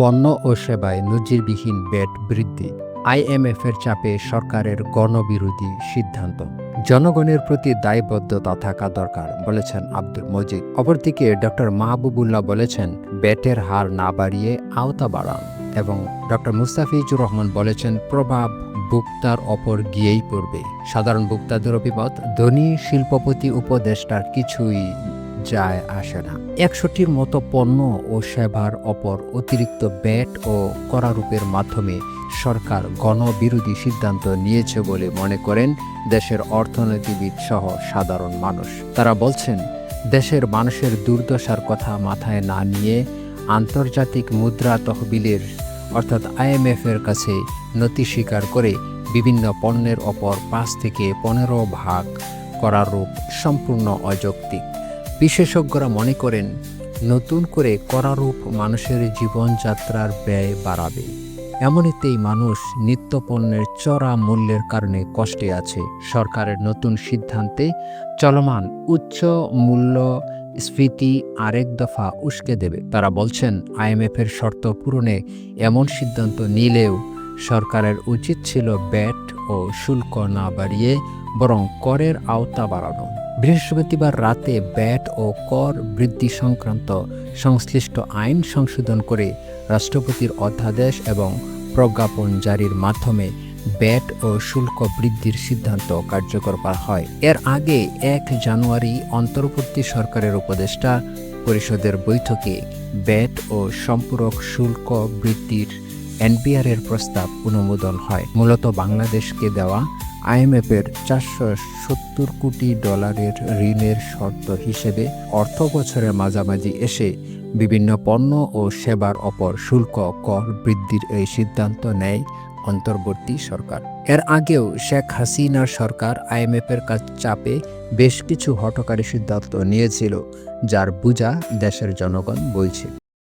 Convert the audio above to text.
পণ্য ও সেবায় নজিরবিহীন ব্যাট বৃদ্ধি, আইএমএফের চাপে সরকারের গণবিরোধী সিদ্ধান্ত। জনগণের প্রতি দায়বদ্ধতা থাকা দরকার, বলেছেন আব্দুল মজিদ। অপরদিকে ডক্টর মাহবুবুল্লাহ বলেছেন ব্যাটের হার না বাড়িয়ে আওতা বাড়ান এবং ডক্টর মুস্তাফিজুর রহমান বলেছেন, প্রভাব বুক্তার অপর গিয়েই পড়বে। সাধারণ বুক্তাদের অভিমত, ধনী শিল্পপতি উপদেষ্টার কিছুই যায় আসে না। একশোটির মতো পণ্য ও সেবার অপর অতিরিক্ত ব্যাট ও করারূপের মাধ্যমে সরকার গণবিরোধী সিদ্ধান্ত নিয়েছে বলে মনে করেন দেশের অর্থনীতিবিদ সহ সাধারণ মানুষ। তারা বলছেন, দেশের মানুষের দুর্দশার কথা মাথায় না নিয়ে আন্তর্জাতিক মুদ্রা তহবিলের অর্থাৎ আইএমএফের কাছে নথি স্বীকার করে বিভিন্ন পণ্যের ওপর পাঁচ থেকে পনেরো ভাগ করার রূপ সম্পূর্ণ অযৌক্তিক। বিশেষজ্ঞরা মনে করেন, নতুন করে করারূপ মানুষের জীবনযাত্রার ব্যয় বাড়াবে। এমনিতেই মানুষ নিত্যপণ্যের চড়া মূল্যের কারণে কষ্টে আছে। সরকারের নতুন সিদ্ধান্তে চলমান উচ্চ মূল্য স্ফীতি আরেক দফা উস্কে দেবে। তারা বলছেন, আইএমএফের শর্ত পূরণে এমন সিদ্ধান্ত নিলেও সরকারের উচিত ছিল ব্যাট ও শুল্ক না বাড়িয়ে বরং করের আওতা বাড়ানো। বৃহস্পতিবার রাতে ব্যাট ও কর বৃদ্ধি সংক্রান্ত সংশ্লিষ্ট আইন সংশোধন করে রাষ্ট্রপতির অধ্যাদেশ এবং প্রজ্ঞাপন জারির মাধ্যমে ব্যাট ও শুল্ক বৃদ্ধির সিদ্ধান্ত কার্যকর করা হয়। এর আগে এক জানুয়ারি অন্তর্বর্তী সরকারের উপদেষ্টা পরিষদের বৈঠকে ব্যাট ও সম্পূরক শুল্ক বৃদ্ধির এনপিআর এর প্রস্তাব অনুমোদন হয়। মূলত বাংলাদেশকে দেওয়া আইএমএফের চারশো সত্তর কোটি ডলারের ঋণের শর্ত হিসেবে অর্থ বছরের মাঝামাঝি এসে বিভিন্ন পণ্য ও সেবার ওপর শুল্ক কর বৃদ্ধির এই সিদ্ধান্ত নেয় অন্তর্বর্তী সরকার। এর আগেও শেখ হাসিনার সরকার আইএমএফের কাছ চাপে বেশ কিছু হটকারী সিদ্ধান্ত নিয়েছিল, যার বোঝা দেশের জনগণ বলছে।